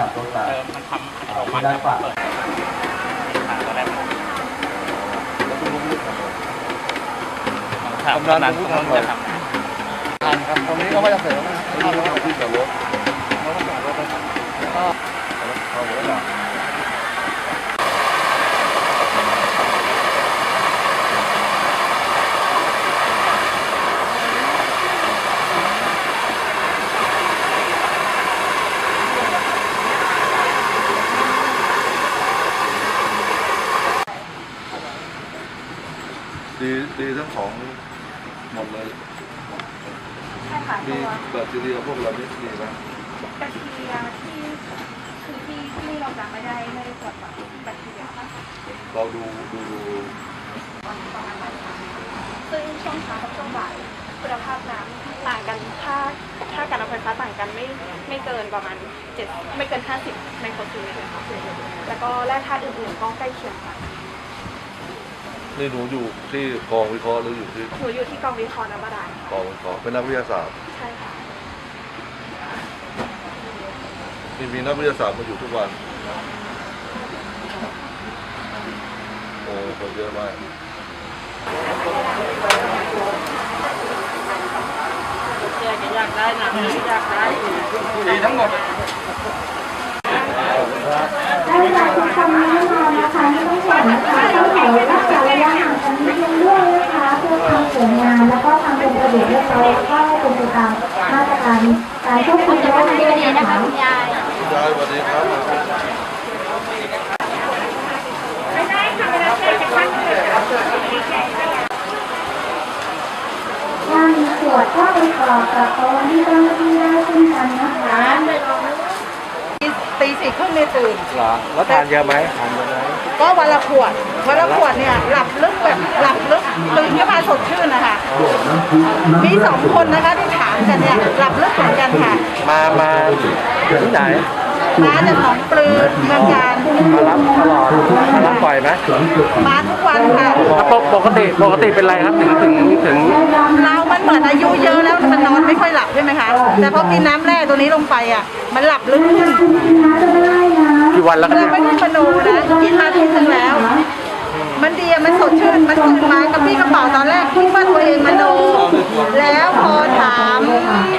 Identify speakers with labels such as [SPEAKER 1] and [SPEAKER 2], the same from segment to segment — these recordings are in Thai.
[SPEAKER 1] ดับรถมา
[SPEAKER 2] เออมันทำอัตโนมัติ
[SPEAKER 1] ได้ฝาก
[SPEAKER 2] เปิดขาตอนแรกมัน
[SPEAKER 1] แล้วคุณลุงรู้ทำงา
[SPEAKER 2] นันกำนันจะทำ
[SPEAKER 1] ทันครับตรงนี้ก็ว่าจะเสร็จแล้วนะที่จอดรถแล้วก็จอดรถไปก็เข้ารถอะ
[SPEAKER 3] ดีดีทั้งสองหมดเลย
[SPEAKER 4] ใช่ค่ะ
[SPEAKER 3] มี
[SPEAKER 4] ตัว
[SPEAKER 3] แบคทีเรียพวกเรานี่ดีไหม
[SPEAKER 4] แบคทีเรียที่คือที่ที่เราจะไม่ได้ไม่ได้ตรวจสอบแบคทีเรียค่ะ
[SPEAKER 3] เราดูดูดู
[SPEAKER 4] ประมาณบ่ายสามซึ่งช่วงเช้ากับช่วงบ่ายคุณภาพน้ำต่างกันค่าค่าการเอาไฟฟ้าต่างกันไม่ไม่เกินประมาณเจ็ดไม่เกิน50ไมโครซีเมตรเลยค่ะแล้วก็แร่ธาตุอื่นๆก็ใกล้เคียงกัน
[SPEAKER 3] นี่หนูอยู่ที่กองวิเคราะห์หรืออยู่ที่
[SPEAKER 4] หนูอยู่ที่กองวิเคราะห์น้ำบาดาล
[SPEAKER 3] กองวิเคราะห์เป็นนักวิทยาศาสตร์
[SPEAKER 4] ใช่ค่ะ
[SPEAKER 3] มีมีนักวิทยาศาสตร์มาอยู่ทุกวันโอ้คนเยอะมาก
[SPEAKER 2] อยากได้นะอยากได้
[SPEAKER 1] ดีทั้งหมด
[SPEAKER 5] วยงามแล้วก็ความเป็นระเบียบเรียบร้อยก็เป็นไปตามมาตรการการควบคุมระยะห่างด้วยนะคะ
[SPEAKER 3] ยายสวัสดีครับ
[SPEAKER 5] ถ้ามีขวดก็ไปกรอกกับต๊ะที่เจ้าหน้าที่ได้เช่นกันนะคะ
[SPEAKER 6] ตีสี่ครึ่งเนี่ยตื่น
[SPEAKER 1] เหรอแล้วทานเยอะไหมทานเยอะไหม
[SPEAKER 6] ก็วันละขวดวันละขวดเนี่ยหลับลึกแบบหลับลึก ตื่นขึ้นมาสดชื่นนะคะ มีสองคนนะคะที่ถามกันเนี่ยหลับลึกเหมือนกันค่ะ
[SPEAKER 1] มามาที่ไหน
[SPEAKER 6] มาจากหนองปลือเมืองการ
[SPEAKER 1] มารับตลอดมารับบ่อยไหม
[SPEAKER 6] มาทุกวันค่ะ
[SPEAKER 1] แล้วปกติปกติเป็นไรครับถึงถึงถึง
[SPEAKER 6] เรามันเหมือนอายุเยอะแล้วมันนอนไม่ค่อยหลับใช่ไหมคะแต่พอกินน้ำแร่ตัวนี้ลงไปอะ มันหลับลึกขึ้น
[SPEAKER 1] กี่วันแล้วครับ
[SPEAKER 6] เรา
[SPEAKER 1] เนี่ย
[SPEAKER 6] ไม่ได้มโนนะกินมาทีนึงแล้ว มันดีอะมันสดชื่นมันตื่นมา นี่กระเป๋าตอนแรกคิดว่าตัวเองมโนแล้วพอถาม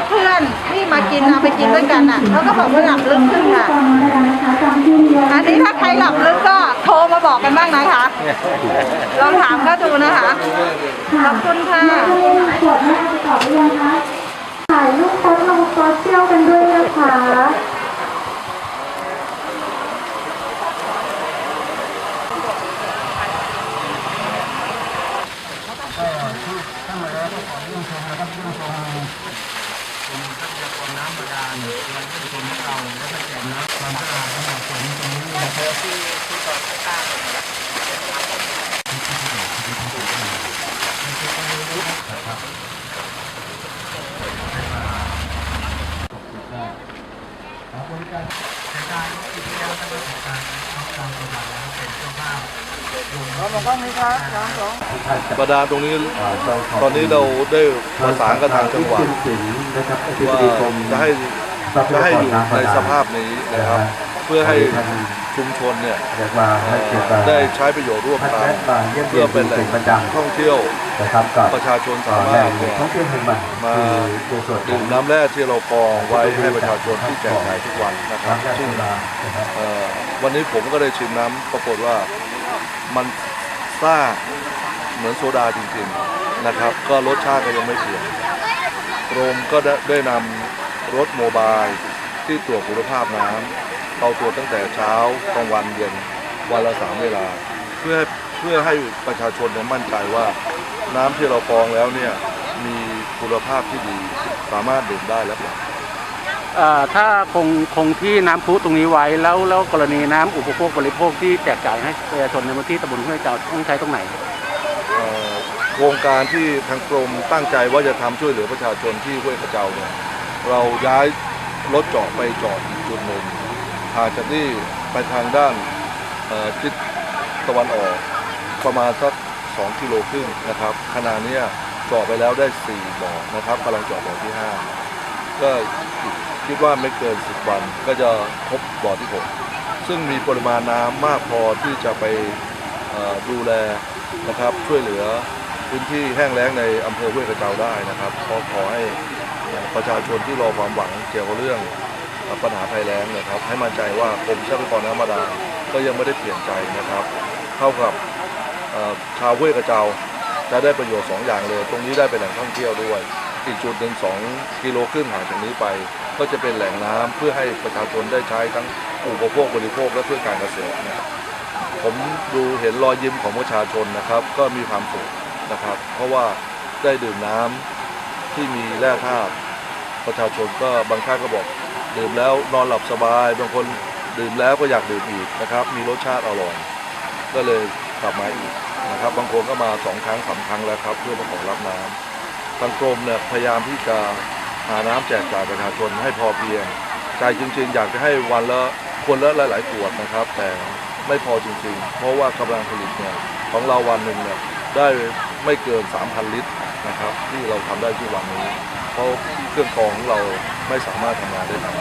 [SPEAKER 6] เพื่อนที่มากินเอาไปกินด้วยกันอะเขาก็บอกว่าหลับลึกขึ้นค่ะ อันนี้ถ้าใครหลับลึกก็โทรมาบอกกันบ้างนะคะ ลองถามก็ดูนะคะ ขอบคุณค่ะ
[SPEAKER 5] ขวดมาไปกรอกหรือยังคะถ่ายรูปโพสต์ลงโซเชียลกันด้วยนะคะ
[SPEAKER 3] ประดานตรงนี้ตอนนี้เราได้ประสานกับทางจังหวัด
[SPEAKER 1] นะครับอธิบ
[SPEAKER 3] ว่า
[SPEAKER 1] ดีกรม
[SPEAKER 3] จะให้จะให้อยู่ในสภาพนี้นะครับเพื่อให้ชุมชนเนี่ย
[SPEAKER 1] เรียกว่าให้เกียรติ
[SPEAKER 3] ได้ใช้ประโยช น์ร่วม
[SPEAKER 1] ให้
[SPEAKER 3] กัน
[SPEAKER 1] แวะมาเยี่ยมเยี
[SPEAKER 3] เพื่
[SPEAKER 1] ย
[SPEAKER 3] อนเป็นแหล่
[SPEAKER 1] เป็
[SPEAKER 3] ง
[SPEAKER 1] นประจ
[SPEAKER 3] ท่องเที่ยวำ
[SPEAKER 1] นะครับกับ
[SPEAKER 3] ประชาชนสา
[SPEAKER 1] แห
[SPEAKER 3] มาร
[SPEAKER 1] ล่
[SPEAKER 3] ถ
[SPEAKER 1] ง
[SPEAKER 3] เนี่ย
[SPEAKER 1] ท่องเที่ยวแห่งใหม่
[SPEAKER 3] มา
[SPEAKER 1] คือในส่วนขอ
[SPEAKER 3] ดื่
[SPEAKER 1] ง
[SPEAKER 3] มน้ำแร่ที่เรากรองไว้ให้ประชาชนที่แจกจ่ายทุกวันนะครับ
[SPEAKER 1] น้ำแร่โซ
[SPEAKER 3] ซึ่ง
[SPEAKER 1] ดานะครับ
[SPEAKER 3] เอ่อวันนี้ผมก็ได้ชิมน้ำปรากฏว่า มันซ่าเหมือนโซดาจริงๆนะครับ ก็รสชาติก็ยังไม่เปลี่ยนกรมก็ได้ได้นำรถโมบายที่ตรวจคุณภาพน้ำเราตรวจตั้งแต่เช้ากลางวันเย็นวันละสามเวลา เพื่อเพื่อให้ประชาชนมั่นใจว่า น้ำที่เรากรองแล้วเนี่ยมีคุณภาพที่ดีสามารถดื่มได้และปลอดภัย
[SPEAKER 2] ถ้าคงคงที่น้ำพุตรงนี้ไว้แล้วแล้วกรณีน้ำอุปโภคบริโภคที่แจกจ่ายให้ประชาชนในพื้นที่ตำบลห้วยเจ้าต้องใช้ตรงไหน
[SPEAKER 3] โครงการที่ทางกรมตั้งใจว่าจะทำช่วยเหลือประชาชนที่ห้วยกระเจ้าเนี่ยเราย้ายรถจอดไปจอดจุดหนึ่งห่างจากนี่ไปทางด้านทิศตะวันออกประมาณสัก2กิโลครึ่งนะครับขณะนี้จอดไปแล้วได้ 4บ่อนะครับกำลังจอดบ่อที่ 5 ก็ คิดว่าไม่เกิน 10 วันก็จะครบบ่อที่ 6 ซึ่งมีปริมาณน้ำมากพอที่จะไปดูแลนะครับช่วยเหลือพื้นที่แห้งแล้งในอำเภอห้วยกระเจ้าได้นะครับขอขอให้ประชาชนที่รอความหวังเกี่ยวกับเรื่องปัญหาภัยแล้งนะครับ ให้มั่นใจว่ากรมทรัพยากรน้ำบาดาลก็ยังไม่ได้เปลี่ยนใจนะครับ เท่ากับชาวห้วยกระเจ้าจะได้ประโยชน์สองอย่างเลย ตรงนี้ได้เป็นแหล่งท่องเที่ยวด้วย อีกจุดหนึ่งสองกิโลครึ่งห่างจากนี้ไป ก็จะเป็นแหล่งน้ำเพื่อให้ประชาชนได้ใช้ทั้งอุปโภคบริโภคและเพื่อการเกษตรนะครับผมดูเห็นรอยยิ้มของประชาชนนะครับ ก็มีความสุขนะครับ เพราะว่าได้ดื่มน้ำที่มีแร่ธาตุประชาชนก็บางท่านก็บอก ดื่มแล้วนอนหลับสบาย บางคนดื่มแล้วก็อยากดื่มอีกนะครับ มีรสชาติอร่อย ก็เลยกลับมาอีกนะครับ บางคนก็มาสองครั้งสาครั้งแล้วครับ เพื่อมาขอรับน้ำ ทางกรมเนี่ยพยายามที่จะหาน้ำแจกจ่ายประชาชนให้พอเพียงใจจริง ๆ อยากจะให้วันละคนละหลายๆขวดนะครับ แต่ไม่พอจริง ๆ เพราะว่ากำลังผลิตเนี่ยของเราวันหนึ่งเนี่ยได้ไม่เกิน 3,000 ลิตรนะครับ ที่เราทำได้ที่วันนี้ เพราะเครื่องกรองของเราไม่สามารถทำงานได้ทัน